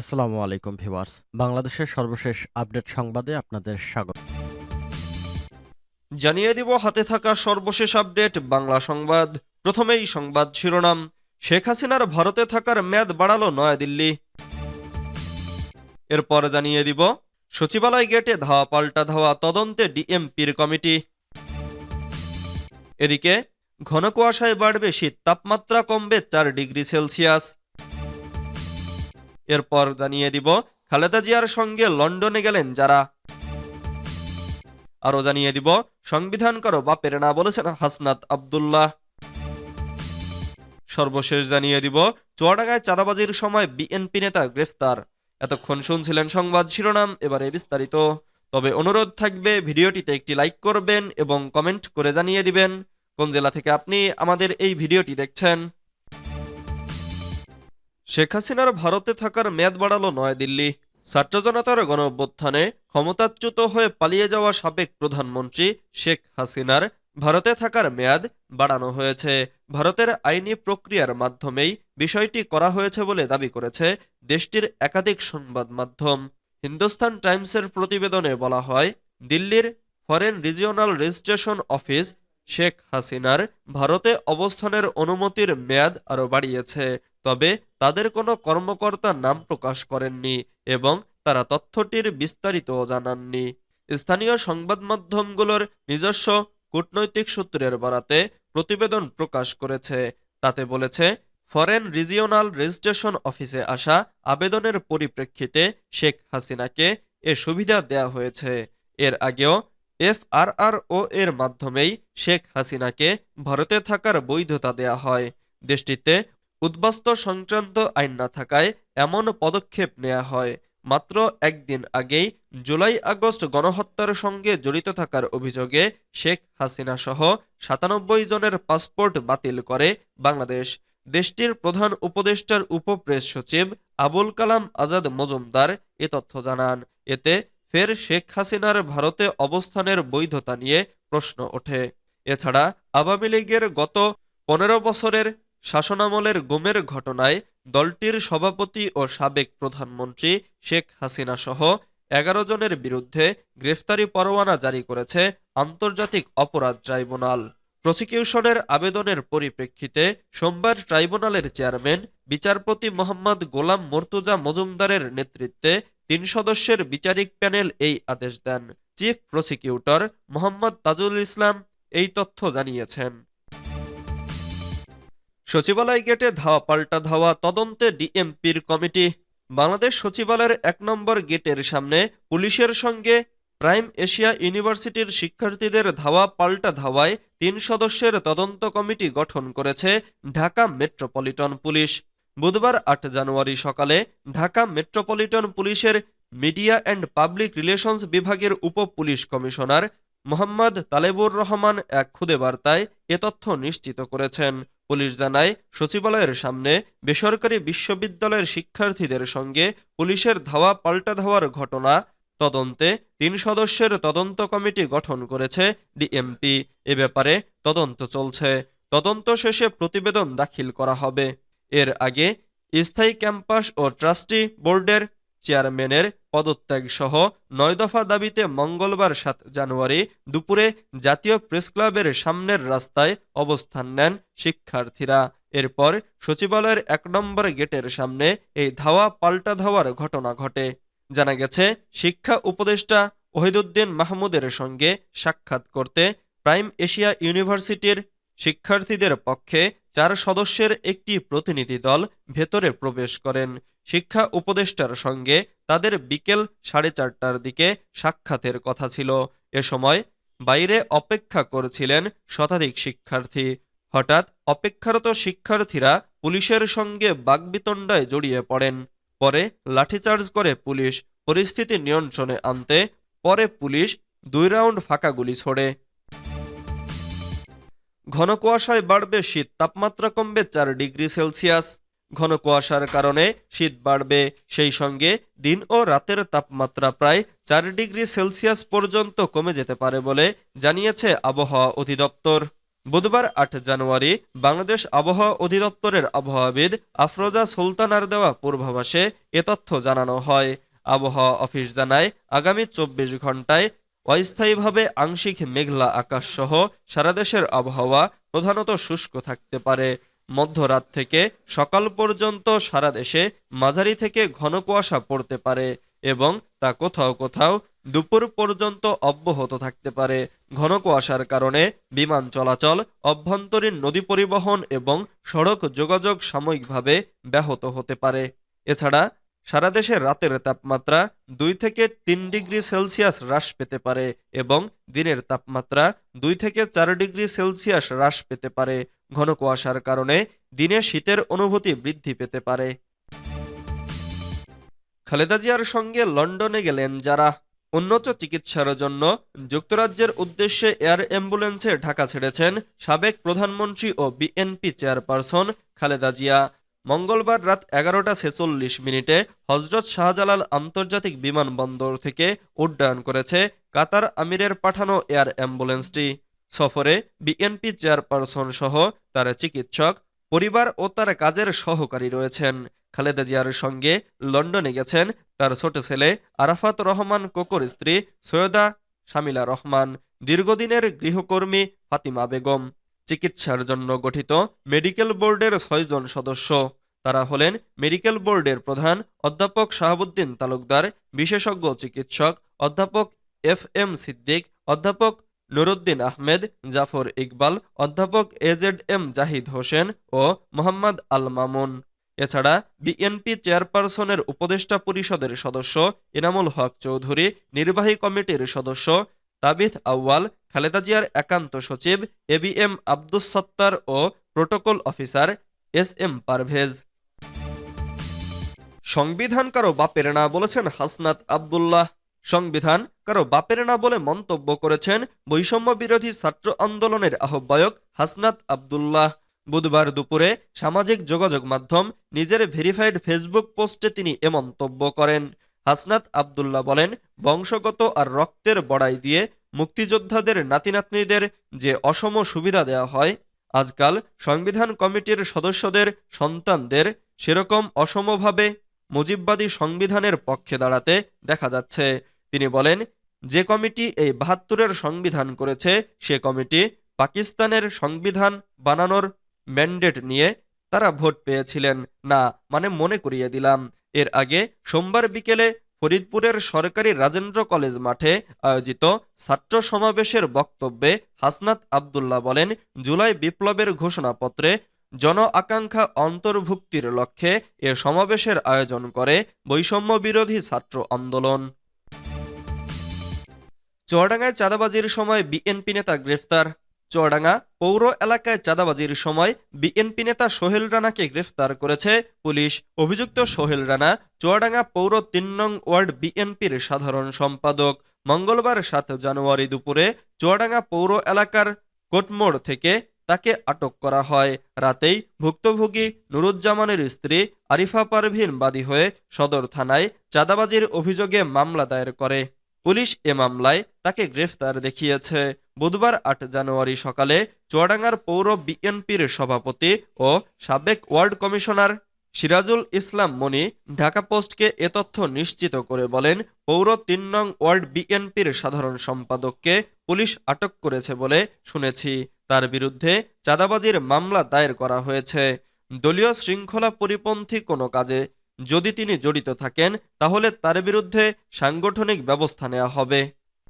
আসসালামু আলাইকুম ভিউয়ার্স। বাংলাদেশের সর্বশেষ আপডেট সংবাদে আপনাদের স্বাগত। জানিয়ে দিব, হাতে থাকা সর্বশেষ আপডেট, বাংলা সংবাদ। প্রথমেই সংবাদ শিরোনাম। শেখ হাসিনার ভারতে থাকার মেয়াদ বাড়ালো নয়াদিল্লি। এরপর জানিয়ে দিব, সচিবালয় গেটে ধাওয়া পাল্টা ধাওয়া তদন্তে ডিএমপির কমিটি। এদিকে, ঘন কুয়াশায় বাড়বে শীত তাপমাত্রা কমবে চার ডিগ্রি সেলসিয়াস। এরপর জানিয়ে দিব, খালেদা জিয়ার সঙ্গে লন্ডনে গেলেন যারা। আরও জানিয়ে দিব, সংবিধান করো, বাপের না বলেছেন হাসনাত আব্দুল্লাহ। সর্বশেষ জানিয়ে দিব, চুয়াডাঙ্গায় চাঁদাবাজির সময় বিএনপি নেতা গ্রেফতার। এতক্ষণ শুনছিলেন সংবাদ শিরোনাম, এবারে বিস্তারিত। তবে অনুরোধ থাকবে, ভিডিওটিতে একটি লাইক করবেন এবং কমেন্ট করে জানিয়ে দিবেন। কোন জেলা থেকে আপনি আমাদের এই ভিডিওটি দেখছেন? শেখ হাসিনার ভারতে থাকার মেয়াদ বাড়ালো নয়াদিল্লি। ছাত্র জনতার গণ ক্ষমতাচ্যুত হয়ে পালিয়ে যাওয়া সাবেক প্রধানমন্ত্রী শেখ হাসিনার ভারতে থাকার মেয়াদ বাড়ানো হয়েছে। ভারতের আইনি প্রক্রিয়ার মাধ্যমেই বিষয়টি করা হয়েছে বলে দাবি করেছে দেশটির একাধিক সংবাদ মাধ্যম। হিন্দুস্তান টাইমসের প্রতিবেদনে বলা হয়, দিল্লির foreign regional registration office Sheikh হাসিনার ভারতে অবস্থানের অনুমতির মেয়াদ আরও বাড়িয়েছে। তবে তাদের কোনো কর্মকর্তা নাম প্রকাশ করেননি এবং তারা তথ্যটির বিস্তারিত জানাননি। স্থানীয় সংবাদ মাধ্যমগুলোর নিজস্ব কূটনৈতিক সূত্রের বরাতে প্রতিবেদন প্রকাশ করেছে। তাতে বলেছে, ফরেন রিজিওনাল রেজিস্ট্রেশন অফিসে আসা আবেদনের পরিপ্রেক্ষিতে শেখ হাসিনাকে এ সুবিধা দেয়া হয়েছে। এর আগেও এফআরআরও এর মাধ্যমেই শেখ হাসিনাকে ভারতে থাকার বৈধতা দেয়া হয়। দেশটিতে উদ্বাস্তু সংক্রান্ত আইন না থাকায় এমন পদক্ষেপ নেওয়া হয়। মাত্র একদিন আগেই জুলাই আগস্ট গণহত্যার সঙ্গে জড়িত থাকার অভিযোগে শেখ হাসিনা সহ সাতানব্বই জনের পাসপোর্ট বাতিল করে বাংলাদেশ। দেশটির প্রধান উপদেষ্টার উপপ্রেস সচিব আবুল কালাম আজাদ মজুমদার এ তথ্য জানান। এতে ফের শেখ হাসিনার ভারতে অবস্থানের বৈধতা নিয়ে প্রশ্ন ওঠে। এছাড়া আওয়ামী লীগের গত পনেরো বছরের শাসনামলের গুমের ঘটনায় দলটির সভাপতি ও সাবেক প্রধানমন্ত্রী শেখ হাসিনা সহ এগারো জনের বিরুদ্ধে গ্রেফতারি পরোয়ানা জারি করেছে আন্তর্জাতিক অপরাধ ট্রাইব্যুনাল। প্রসিকিউশনের আবেদনের পরিপ্রেক্ষিতে সোমবার ট্রাইব্যুনালের চেয়ারম্যান, বিচারপতি মোহাম্মদ গোলাম মর্তুজা মজুমদারের নেতৃত্বে তিন সদস্যের বিচারিক প্যানেল এই আদেশ দেন। চিফ প্রসিকিউটর মোহাম্মদ তাজুল ইসলাম এই তথ্য জানিয়েছেন। সচিবালয় গেটে ধাওয়া পাল্টা ধাওয়া তদন্তে ডিএমপির কমিটি। বাংলাদেশ সচিবালয়ের এক নম্বর গেটের সামনে পুলিশের সঙ্গে প্রাইম এশিয়া ইউনিভার্সিটির শিক্ষার্থীদের ধাওয়া পাল্টা ধাওয়ায় তিন সদস্যের তদন্ত কমিটি গঠন করেছে ঢাকা মেট্রোপলিটন পুলিশ। বুধবার আট জানুয়ারি সকালে ঢাকা মেট্রোপলিটন পুলিশের মিডিয়া অ্যান্ড পাবলিক রিলেশনস বিভাগের উপ পুলিশ কমিশনার মোহাম্মদ তালেবুর রহমান এক খুদে বার্তায় এ তথ্য নিশ্চিত করেছেন। পুলিশ জানায়, সচিবালয়ের সামনে বেসরকারি বিশ্ববিদ্যালয়ের শিক্ষার্থীদের সঙ্গে পুলিশের ধাওয়া পাল্টা ধাওয়ার ঘটনা, তদন্তে তিন সদস্যের তদন্ত কমিটি গঠন করেছে ডিএমপি। এ ব্যাপারে তদন্ত চলছে। তদন্ত শেষে প্রতিবেদন দাখিল করা হবে। এর আগে স্থায়ী ক্যাম্পাস ও ট্রাস্টি বোর্ডের চেয়ারম্যানের পদত্যাগ সহ নয় দফা দাবিতে মঙ্গলবার সাত জানুয়ারি দুপুরে জাতীয় প্রেসক্লাবের সামনের রাস্তায় অবস্থান নেন শিক্ষার্থীরা। এরপর সচিবালয়ের এক নম্বর গেটের সামনে এই ধাওয়া পাল্টা ধাওয়ার ঘটনা ঘটে। জানা গেছে, শিক্ষা উপদেষ্টা ওহিদুদ্দিন মাহমুদের সঙ্গে সাক্ষাৎ করতে প্রাইম এশিয়া ইউনিভার্সিটির শিক্ষার্থীদের পক্ষে চার সদস্যের একটি প্রতিনিধি দল ভেতরে প্রবেশ করেন। শিক্ষা উপদেষ্টার সঙ্গে তাদের বিকেল সাড়ে চারটার দিকে সাক্ষাতের কথা ছিল। এ সময় বাইরে অপেক্ষা করছিলেন শতাধিক শিক্ষার্থী। হঠাৎ অপেক্ষারত শিক্ষার্থীরা পুলিশের সঙ্গে বাগবিতণ্ডায় জড়িয়ে পড়েন। পরে লাঠিচার্জ করে পুলিশ পরিস্থিতি নিয়ন্ত্রণে আনতে পরে পুলিশ দুই রাউন্ড ফাঁকা গুলি ছোড়ে। ঘন কুয়াশায় বাড়বে শীত, তাপমাত্রা কমবে চার ডিগ্রি সেলসিয়াস। ঘন কুয়াশার কারণে শীত বাড়বে। সেই সঙ্গে দিন ও রাতের তাপমাত্রা প্রায় চার ডিগ্রি সেলসিয়াস পর্যন্ত কমে যেতে পারে বলে জানিয়েছে আবহাওয়া অধিদপ্তর। বুধবার আট জানুয়ারি বাংলাদেশ আবহাওয়া অধিদপ্তরের আবহাওয়াবিদ আফরোজা সুলতানার দেওয়া পূর্বাভাসে এ তথ্য জানানো হয়। আবহাওয়া অফিস জানায়, আগামী চব্বিশ ঘন্টায় অস্থায়ীভাবে আংশিক মেঘলা আকাশ সহ সারা দেশের আবহাওয়া প্রধানত শুষ্ক থাকতে পারে। মধ্যরাত থেকে সকাল পর্যন্ত সারা দেশে মাঝারি থেকে ঘন কুয়াশা পড়তে পারে এবং তা কোথাও কোথাও দুপুর পর্যন্ত অব্যাহত থাকতে পারে। ঘন কুয়াশার কারণে বিমান চলাচল, অভ্যন্তরীণ নদী পরিবহন এবং সড়ক যোগাযোগ সাময়িকভাবে ব্যাহত হতে পারে। এছাড়া সারা দেশে রাতের তাপমাত্রা দুই থেকে তিন ডিগ্রি সেলসিয়াস হ্রাস পেতে পারে এবং দিনের তাপমাত্রা দুই থেকে চার ডিগ্রি সেলসিয়াস হ্রাস পেতে পারে। ঘন কুয়াশার কারণে দিনে শীতের অনুভূতি বৃদ্ধি পেতে পারে। খালেদা জিয়ার সঙ্গে লন্ডনে গেলেন যারা। উন্নত চিকিৎসার জন্য যুক্তরাজ্যের উদ্দেশ্যে এয়ার অ্যাম্বুলেন্সে ঢাকা ছেড়েছেন সাবেক প্রধানমন্ত্রী ও বিএনপি চেয়ারপারসন খালেদা জিয়া। মঙ্গলবার রাত এগারোটা ছেচল্লিশ মিনিটে হজরত শাহজালাল আন্তর্জাতিক বিমানবন্দর থেকে উড্ডয়ন করেছে কাতার আমিরের পাঠানো এয়ার অ্যাম্বুলেন্সটি। সফরে বিএনপি চেয়ারপারসন সহ তার চিকিৎসক, পরিবার ও তার কাজের সহকারী রয়েছেন। খালেদা জিয়ার সঙ্গে লন্ডনে গেছেন তার ছোট ছেলে আরাফাত রহমান কোকর স্ত্রী সৈয়দা শামিলা রহমান। দীর্ঘদিনের গৃহকর্মী ফাতিমা বেগম। চিকিৎসার জন্য গঠিত মেডিকেল বোর্ডের ছয়জন সদস্য। তারা হলেন মেডিকেল বোর্ডের প্রধান অধ্যাপক শাহাবুদ্দিন তালুকদার, বিশেষজ্ঞ চিকিৎসক অধ্যাপক এফ এম সিদ্দিক, অধ্যাপক নুরুদ্দিন আহমেদ, জাফর ইকবাল, অধ্যাপক A Z M Zahid Hossain ও মোহাম্মদ আল মামুন। এছাড়া বিএনপি চেয়ারপারসনের উপদেষ্টা পরিষদের সদস্য এনামুল হক চৌধুরী, নির্বাহী কমিটির সদস্য তাবিথ আউয়াল খালেদা জিয়ার একান্ত সচিব A B M Abdus Sattar O protocol officer S M Parvez. সংবিধান কারও বাপের না বলেছেন হাসনাত আব্দুল্লাহ। সংবিধান কারও বাপের না বলে মন্তব্য করেছেন বৈষম্য বিরোধী ছাত্র আন্দোলনের আহ্বায়ক হাসনাত আব্দুল্লাহ। বুধবার দুপুরে সামাজিক যোগাযোগ মাধ্যম নিজের ভেরিফাইড ফেসবুক পোস্টে তিনি এ মন্তব্য করেন। হাসনাত আব্দুল্লাহ বলেন, বংশগত আর রক্তের বড়াই দিয়ে মুক্তিযোদ্ধাদের নাতিনাতনিদের যে অসম সুবিধা দেওয়া হয়, আজকাল সংবিধান কমিটির সদস্যদের সন্তানদের সেরকম অসমভাবে মুজিববাদী সংবিধানের পক্ষে দাঁড়াতে দেখা যাচ্ছে। তিনি বলেন, যে কমিটি এই বাহাত্তরের সংবিধান করেছে, সে কমিটি পাকিস্তানের সংবিধান বানানোর ম্যান্ডেট নিয়ে তারা ভোট পেয়েছিলেন। না মানে মনে করিয়ে দিলাম। এর আগে সোমবার বিকেলে ফরিদপুরের সরকারি রাজেন্দ্র কলেজ মাঠে আয়োজিত ছাত্র সমাবেশের বক্তব্যে হাসনাত আব্দুল্লাহ বলেন, জুলাই বিপ্লবের ঘোষণাপত্রে জন আকাঙ্ক্ষা অন্তর্ভুক্তির লক্ষ্যে এ সমাবেশের আয়োজন করে বৈষম্য বিরোধী ছাত্র আন্দোলন। চুয়াডাঙ্গায় চাঁদাবাজির সময় বিএনপি নেতা গ্রেফতার চুয়াডাঙ্গা পৌর এলাকায় চাঁদাবাজির সময় বিএনপি নেতা সোহেল রানাকে গ্রেফতার করেছে পুলিশ। অভিযুক্ত সোহেল রানা চুয়াডাঙ্গা পৌর তিন নং ওয়ার্ড বিএনপির সাধারণ সম্পাদক। মঙ্গলবার সাত জানুয়ারি দুপুরে চুয়াডাঙ্গা পৌর এলাকার কোটমোড় থেকে তাকে আটক করা হয়। রাতেই ভুক্তভোগী নুরুজ্জামানের স্ত্রী আরিফা পারভিন বাদী হয়ে সদর থানায় চাঁদাবাজির অভিযোগে মামলা দায়ের করে। পুলিশ এ মামলায় তাকে গ্রেফতার দেখিয়েছে। বুধবার আট জানুয়ারি সকালে চুয়াডাঙ্গার পৌর বিএনপির সভাপতি ও সাবেক ওয়ার্ড কমিশনার সিরাজুল ইসলাম মনি ঢাকা পোস্টকে এ তথ্য নিশ্চিত করে বলেন, পৌর তিন নং ওয়ার্ড বিএনপির সাধারণ সম্পাদককে পুলিশ আটক করেছে বলে শুনেছি। তার বিরুদ্ধে চাঁদাবাজির মামলা দায়ের করা হয়েছে। দলীয় শৃঙ্খলা পরিপন্থী কোনো কাজে যদি তিনি জড়িত থাকেন তাহলে তার বিরুদ্ধে সাংগঠনিক ব্যবস্থা নেওয়া হবে।